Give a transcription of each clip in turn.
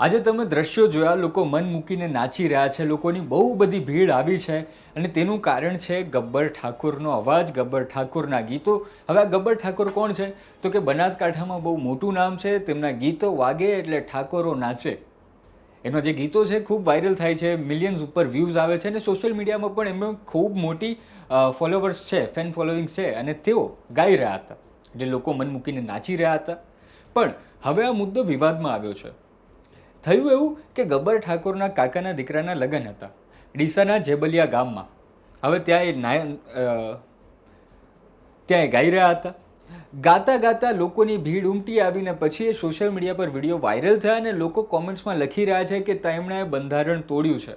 આજે તમે દ્રશ્યો જોયા, લોકો મન મૂકીને નાચી રહ્યા છે, લોકોની બહુ બધી ભીડ આવી છે અને તેનું કારણ છે ગબ્બર ઠાકોરનો અવાજ, ગબ્બર ઠાકોરના ગીતો. હવે આ ગબ્બર ઠાકોર કોણ છે? તો કે બનાસકાંઠામાં બહુ મોટું નામ છે, તેમના ગીતો વાગે એટલે ઠાકોરો નાચે. એમના જે ગીતો છે ખૂબ વાયરલ થાય છે મિલિયન્સ ઉપર વ્યૂઝ આવે છે અને સોશિયલ મીડિયામાં પણ એમનો ખૂબ મોટી ફોલોવર્સ છે ફેન ફોલોઈંગ છે અને તેઓ ગાઈ રહ્યા હતા. એટલે લોકો મન મૂકીને નાચી રહ્યા હતા. પણ હવે આ મુદ્દો વિવાદમાં આવ્યો છે. થયું એવું કે ગબ્બર ઠાકોરના કાકાના દીકરાના લગ્ન હતા, ડીસાના જેબલિયા ગામમાં. હવે ત્યાં એ નાય ત્યાં એ ગાઈ રહ્યા હતા. ગાતા ગાતા લોકોની ભીડ ઉમટી આવીને પછી એ સોશિયલ મીડિયા પર વીડિયો વાયરલ થયા અને લોકો કોમેન્ટ્સમાં લખી રહ્યા છે કે તેમણે બંધારણ તોડ્યું છે.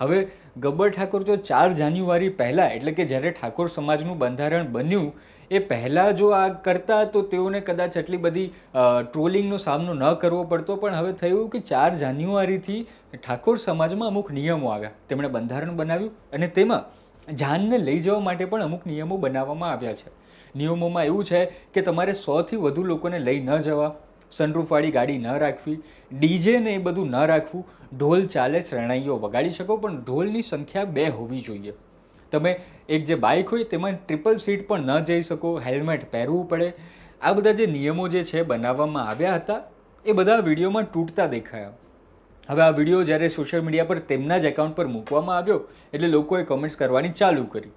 હવે ગબ્બર ઠાકોર જો ચાર જાન્યુઆરી પહેલાં, એટલે કે જ્યારે ઠાકોર સમાજનું બંધારણ બન્યું, એ પહેલાં જો આ કરતા તો તેઓને કદાચ એટલી બધી ટ્રોલિંગનો સામનો ન કરવો પડતો. પણ હવે થયું કે ચાર જાન્યુઆરીથી ઠાકોર સમાજમાં અમુક નિયમો આવ્યા. તેમણે બંધારણ બનાવ્યું અને તેમાં જાનને લઈ જવા માટે પણ અમુક નિયમો બનાવવામાં આવ્યા છે. નિયમોમાં એવું છે કે તમારે સોથી વધુ લોકોને લઈ ન જવા. સનરૂફવાળી ગાડી ન રાખવી ડીજે ને એ બધું ન રાખવું, ઢોલ ચાલે, શરણાઈઓ વગાડી શકો, પણ ઢોલની સંખ્યા બે હોવી જોઈએ. તમે એક જે બાઇક હોય તેમાં ટ્રિપલ સીટ પણ ન જઈ શકો હેલ્મેટ પહેરવું પડે. આ બધા જે નિયમો જે છે બનાવવામાં આવ્યા હતા, એ બધા વિડીયોમાં તૂટતા દેખાયા. હવે આ વીડિયો જ્યારે સોશિયલ મીડિયા પર તેમના જ એકાઉન્ટ પર મૂકવામાં આવ્યો, એટલે લોકોએ કમેન્ટ્સ કરવાની ચાલુ કરી.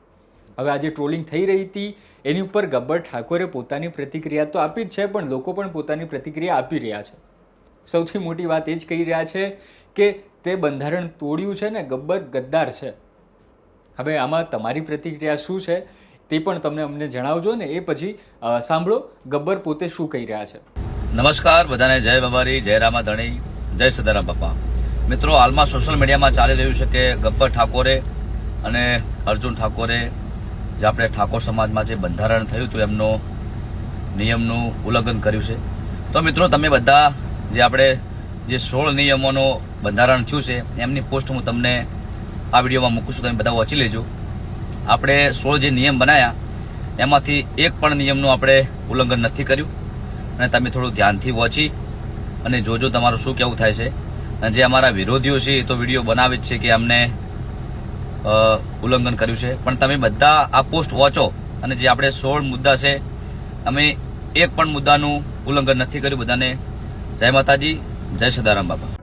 હવે આજે ટ્રોલિંગ થઈ રહી હતી, એની ઉપર ગબ્બર ઠાકોરે પોતાની પ્રતિક્રિયા તો આપી જ છે, પણ લોકો પણ પોતાની પ્રતિક્રિયા આપી રહ્યા છે. સૌથી મોટી વાત એ જ કહી રહ્યા છે કે તે બંધારણ તોડ્યું છે ને ગબ્બર ગદ્દાર છે. હવે આમાં તમારી પ્રતિક્રિયા શું છે તે પણ તમને અમને જણાવજો ને, એ પછી સાંભળો ગબ્બર પોતે શું કહી રહ્યા છે. નમસ્કાર, બધાને જય બાબારી જય રામા ધણી જય સદારામ બાપા. મિત્રો, હાલમાં સોશિયલ મીડિયામાં ચાલી રહ્યું છે કે ગબ્બર ઠાકોરે અને અર્જુન ઠાકોરે જે આપણે ઠાકોર સમાજમાં જે બંધારણ થયું હતું, એમનો નિયમનું ઉલ્લંઘન કર્યું છે. તો મિત્રો, તમે બધા જે આપણે જે સોળ નિયમોનું બંધારણ થયું છે, એમની પોસ્ટ હું તમને આ વિડીયોમાં મૂકું છું. તમે બધા વાંચી લેજો. આપણે સોળ જે નિયમ બનાવ્યા એમાંથી એક પણ નિયમનું આપણે ઉલ્લંઘન નથી કર્યું. અને તમે થોડું ધ્યાનથી વાંચી અને જોજો તમારું શું કેવું થાય છે. અને જે અમારા વિરોધીઓ છે, એ તો વીડિયો બનાવે જ છે કે અમને ઉલ્લંઘન કર્યું છે. પણ તમે બધા આ પોસ્ટ વાંચો અને જે આપણે સોળ મુદ્દા છે, અમે એક પણ મુદ્દાનું ઉલ્લંઘન નથી કર્યું. બધાને જય માતાજી, જય સદારામ બાબા